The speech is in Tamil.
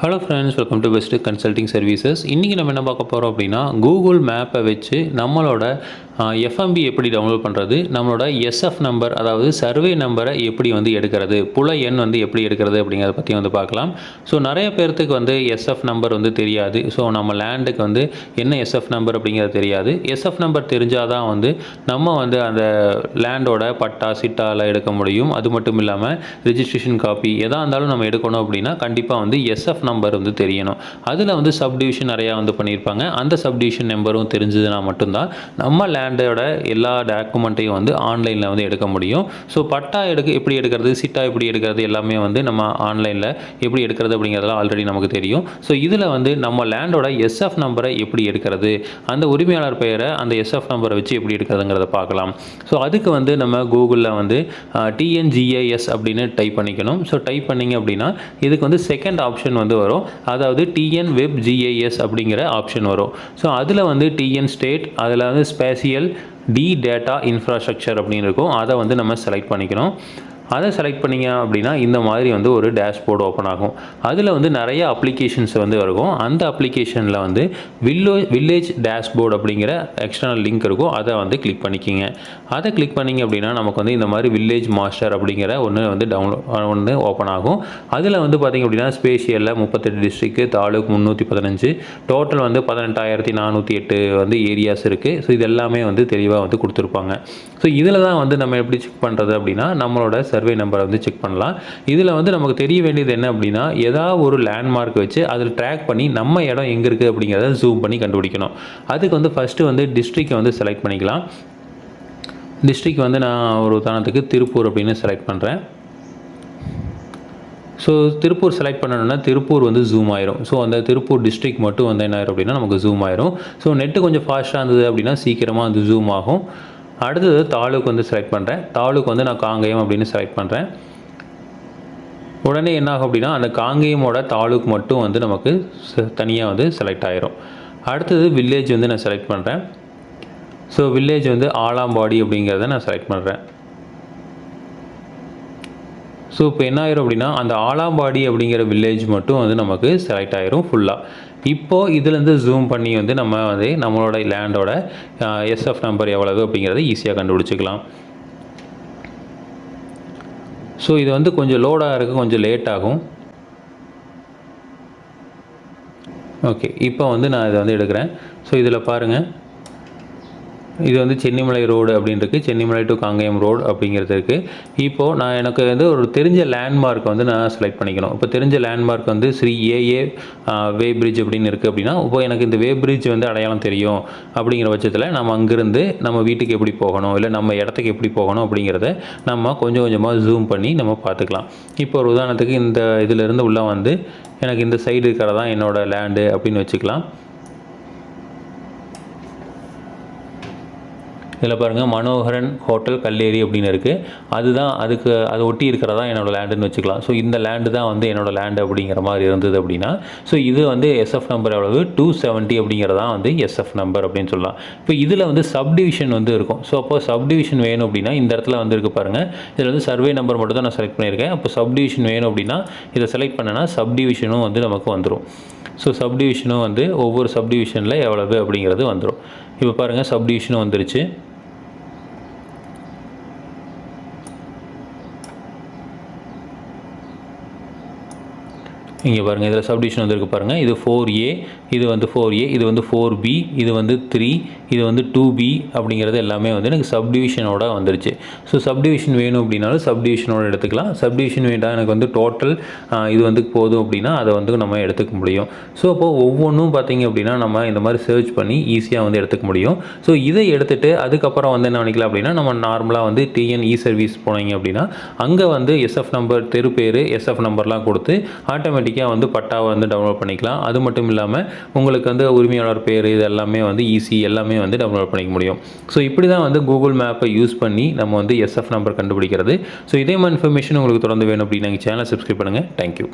Hello friends welcome to best consulting services இன்றைக்கி நம்ம என்ன பார்க்க போகிறோம் அப்படின்னா கூகுள் மேப்பை வச்சு நம்மளோட எஃப்எம்பி எப்படி டவுன்லோட் பண்ணுறது நம்மளோட எஸ்எஃப் நம்பர் அதாவது சர்வே நம்பரை எப்படி வந்து எடுக்கிறது புல எண் வந்து எப்படி எடுக்கிறது அப்படிங்கிறத பற்றி வந்து பார்க்கலாம். ஸோ நிறைய பேர்த்துக்கு வந்து எஸ்எஃப் நம்பர் வந்து தெரியாது. ஸோ நம்ம லேண்டுக்கு வந்து என்ன எஸ்எஃப் நம்பர் அப்படிங்கிறது தெரியாது. எஸ்எஃப் நம்பர் தெரிஞ்சால் தான் வந்து நம்ம வந்து அந்த லேண்டோட பட்டா சிட்டாவில் எடுக்க முடியும். அது மட்டும் இல்லாமல் ரிஜிஸ்ட்ரேஷன் காப்பி எதாக இருந்தாலும் நம்ம எடுக்கணும் அப்படின்னா கண்டிப்பாக வந்து எஸ்எஃப் நம்பர் வந்து தெரியணும். அதில் வந்து சப்டிவிஷன் நிறையா வந்து பண்ணியிருப்பாங்க. அந்த சப்டிவிஷன் நம்பரும் தெரிஞ்சதுன்னா மட்டும்தான் நம்ம லேண்டோட எல்லா டாக்குமெண்ட்டையும் வந்து ஆன்லைனில் வந்து எடுக்க முடியும். ஸோ பட்டா எடுக்க எப்படி எடுக்கிறது சிட்டா எப்படி எடுக்கிறது எல்லாமே வந்து நம்ம ஆன்லைனில் எப்படி எடுக்கிறது அப்படிங்கிறதெல்லாம் ஆல்ரெடி நமக்கு தெரியும். ஸோ இதில் வந்து நம்ம லேண்டோட எஸ்எஃப் நம்பரை எப்படி எடுக்கிறது அந்த உரிமையாளர் பெயரை அந்த எஸ்எஃப் நம்பரை வச்சு எப்படி எடுக்கிறதுங்கிறத பார்க்கலாம். ஸோ அதுக்கு வந்து நம்ம கூகுளில் வந்து டிஎன்ஜிஏஎஸ் அப்படின்னு டைப் பண்ணிக்கணும். ஸோ டைப் பண்ணிங்க அப்படின்னா இதுக்கு வந்து செகண்ட் ஆப்ஷன் வந்து வரும். அதாவது டிஎன் வெப் ஜிஏஎஸ் அப்படிங்கிற ஆப்ஷன் வரும். ஸோ அதில் வந்து டிஎன் ஸ்டேட் அதில் வந்து ஸ்பேசியல் டி டேட்டா இன்ஃப்ராஸ்ட்ரக்சர் அப்படின்னு இருக்கும். அதை வந்து நம்ம செலக்ட் பண்ணிக்கணும். அதை செலக்ட் பண்ணிங்க அப்படின்னா இந்த மாதிரி வந்து ஒரு டேஷ்போர்டு ஓப்பன் ஆகும். அதில் வந்து நிறைய அப்ளிகேஷன்ஸ் வந்து இருக்கும். அந்த அப்ளிகேஷனில் வந்து வில்லோ வில்லேஜ் டேஷ்போர்டு அப்படிங்கிற எக்ஸ்டர்னல் லிங்க் இருக்கும். அதை வந்து கிளிக் பண்ணிக்கிங்க. அதை கிளிக் பண்ணிங்க அப்படின்னா நமக்கு வந்து இந்த மாதிரி வில்லேஜ் மாஸ்டர் அப்படிங்கிற ஒன்று வந்து டவுன்லோட் ஒன்று ஓப்பன் ஆகும். அதில் வந்து பார்த்திங்க அப்படின்னா ஸ்பேஷியலில் முப்பத்தெட்டு டிஸ்ட்ரிக்கு தாலுக் முந்நூற்றி பதினஞ்சு டோட்டல் வந்து பதினெட்டாயிரத்தி நானூற்றி எட்டு வந்து ஏரியாஸ் இருக்குது ஸோ இது எல்லாமே வந்து தெளிவாக வந்து கொடுத்துருப்பாங்க. ஸோ இதில் தான் வந்து நம்ம எப்படி செக் பண்ணுறது அப்படின்னா நம்மளோட சர்வே நம்பரை வந்து செக் பண்ணலாம். இதில் வந்து நமக்கு தெரிய வேண்டியது என்ன அப்படின்னா ஏதாவது ஒரு லேண்ட்மார்க் வச்சு அதில் ட்ராக் பண்ணி நம்ம இடம் எங்கே இருக்குது அப்படிங்கிறத ஜூம் பண்ணி கண்டுபிடிக்கணும். அதுக்கு வந்து ஃபஸ்ட்டு வந்து டிஸ்ட்ரிக்டை வந்து செலக்ட் பண்ணிக்கலாம். டிஸ்ட்ரிக் வந்து நான் ஒரு உதாரணத்துக்கு திருப்பூர் அப்படின்னு செலக்ட் பண்ணுறேன் ஸோ திருப்பூர் செலக்ட் பண்ணணும்னா திருப்பூர் வந்து ஜூம் ஆயிரும். ஸோ அந்த திருப்பூர் டிஸ்ட்ரிக் மட்டும் வந்து என்ன ஆயிரும் அப்படின்னா நமக்கு ஜூம் ஆயிரும். ஸோ நெட்டு கொஞ்சம் ஃபாஸ்ட்டாக இருந்தது அப்படின்னா சீக்கிரமாக அது ஜூம் ஆகும். அடுத்தது தாலுக்கு வந்து செலக்ட் பண்ணுறேன் தாலுக்கு வந்து நான் காங்கேயம் அப்படின்னு செலக்ட் பண்ணுறேன் உடனே என்னாகும் அப்படின்னா அந்த காங்கேயமோட தாலுக்கு மட்டும் வந்து நமக்கு தனியாக வந்து செலக்ட் ஆயிரும். அடுத்தது வில்லேஜ் வந்து நான் செலக்ட் பண்ணுறேன் ஸோ வில்லேஜ் வந்து ஆலாம்பாடி அப்படிங்கிறத நான் செலக்ட் பண்ணுறேன் ஸோ இப்போ என்ன ஆயிரும் அப்படின்னா அந்த ஆலாம்பாடி அப்படிங்கிற வில்லேஜ் மட்டும் வந்து நமக்கு செலக்ட் ஆயிரும் ஃபுல்லாக இப்போது இதுலேருந்து ஜூம் பண்ணி வந்து நம்ம வந்து நம்மளோட லேண்டோட எஸ்எஃப் நம்பர் எவ்வளவு அப்படிங்கிறத ஈஸியாக கண்டுபிடிச்சிக்கலாம். ஸோ இது வந்து கொஞ்சம் லோடாக இருக்க கொஞ்சம் லேட் ஆகும். ஓகே இப்போ வந்து நான் இதை வந்து எடுக்கிறேன். ஸோ இதில் பாருங்கள் இது வந்து சென்னிமலை ரோடு அப்படின்றது சென்னிமலை டு காங்கேயம் ரோடு அப்படிங்கிறது இருக்குது இப்போது நான் எனக்கு வந்து ஒரு தெரிஞ்ச லேண்ட்மார்க் வந்து நான் செலக்ட் பண்ணிக்கணும். இப்போ தெரிஞ்ச லேண்ட்மார்க் வந்து ஸ்ரீ ஏஏ வே பிரிட்ஜ் அப்படின்னு இருக்குது அப்படின்னா இப்போ எனக்கு இந்த வே பிரிட்ஜ் வந்து அடையாளம் தெரியும் அப்படிங்கிற பட்சத்தில் நம்ம அங்கேருந்து நம்ம வீட்டுக்கு எப்படி போகணும் இல்லை நம்ம இடத்துக்கு எப்படி போகணும் அப்படிங்கிறத நம்ம கொஞ்சம் கொஞ்சமாக ஜூம் பண்ணி நம்ம பார்த்துக்கலாம். இப்போ ஒரு உதாரணத்துக்கு இந்த இதிலேருந்து உள்ளே வந்து எனக்கு இந்த சைடு இருக்கிறதான் என்னோடய லேண்டு அப்படின்னு வச்சுக்கலாம். இதில் பாருங்கள் மனோகரன் ஹோட்டல் கல்லேரி அப்படின்னு இருக்குது அதுதான் அதுக்கு அதை ஒட்டி இருக்கிறதா என்னோடய லேண்டுன்னு வச்சுக்கலாம். ஸோ இந்த லேண்டு தான் வந்து என்னோடய லேண்டு அப்படிங்கிற மாதிரி இருந்தது அப்படின்னா ஸோ இது வந்து எஸ்எஃப் நம்பர் எவ்வளவு? டூ செவன்ட்டி அப்படிங்கிறதான் வந்து எஸ்எஃப் நம்பர் அப்படின்னு சொல்லலாம். இப்போ இதில் வந்து சப்டிவிஷன் வந்து இருக்கும். ஸோ அப்போ சப்டிவிஷன் வேணும் அப்படின்னா இந்த இடத்துல வந்து இருக்குது பாருங்கள் இதில் வந்து சர்வே நம்பர் மட்டும் தான் நான் செலக்ட் பண்ணியிருக்கேன். அப்போ சப்டிவிஷன் வேணும் அப்படின்னா இதை செலக்ட் பண்ணனா சப்டிவிஷனும் வந்து நமக்கு வந்துடும் ஸோ சப்டிவிஷனும் வந்து ஒவ்வொரு சப்டிவிஷனில் எவ்வளவு அப்படிங்கிறது வந்துடும் இப்போ பாருங்கள் சப்டிவிஷனும் வந்துருச்சு. இங்கே பாருங்கள் இதில் சப்டிவிஷன் வந்துருக்கு பாருங்கள் இது ஃபோர் ஏ இது வந்து ஃபோர் ஏ இது வந்து ஃபோர் பி இது வந்து த்ரீ இது வந்து டூ பி அப்படிங்கிறது எல்லாமே வந்து எனக்கு சப்டிவிஷனோட வந்துருச்சு. ஸோ சப்டிவிஷன் வேணும் அப்படின்னாலும் சப்டிவிஷனோட எடுத்துக்கலாம். சப்டிவிஷன் வேண்டாம் எனக்கு வந்து டோட்டல் இது வந்து போதும் அப்படின்னா அதை வந்து நம்ம எடுத்துக்க முடியும். ஸோ அப்போது ஒவ்வொன்றும் பார்த்திங்க அப்படின்னா நம்ம இந்த மாதிரி சர்ச் பண்ணி ஈஸியாக வந்து எடுத்துக்க முடியும். ஸோ இதை எடுத்துகிட்டு அதுக்கப்புறம் வந்து என்ன நினைக்கலாம் அப்படின்னா நம்ம நார்மலாக வந்து டிஎன் இ சர்வீஸ் போனீங்க அப்படின்னா அங்கே வந்து எஸ்எஃப் நம்பர் தெரு பேர் எஸ்எஃப் நம்பர்லாம் கொடுத்து ஆட்டோமேட்டிக் ஆட்டோமேட்டிக்காக வந்து பட்டாவை வந்து டவுன்லோட் பண்ணிக்கலாம். அது மட்டும் இல்லாமல் உங்களுக்கு வந்து உரிமையாளர் பேர் இது எல்லாமே வந்து ஈஸி எல்லாமே வந்து டவுன்லோட் பண்ணிக்க முடியும். ஸோ இப்படி தான் வந்து கூகுள் மேப்பை யூஸ் பண்ணி நம்ம வந்து எஸ்எஃப் நம்பர் கண்டுபிடிக்கிறது. ஸோ இதே மாதிரி இன்ஃபர்மேஷன் உங்களுக்கு தொடர்ந்து வேணும் அப்படின்னு எங்கள் சேனலை சப்ஸ்கிரைப் பண்ணுங்கள் தேங்க்யூ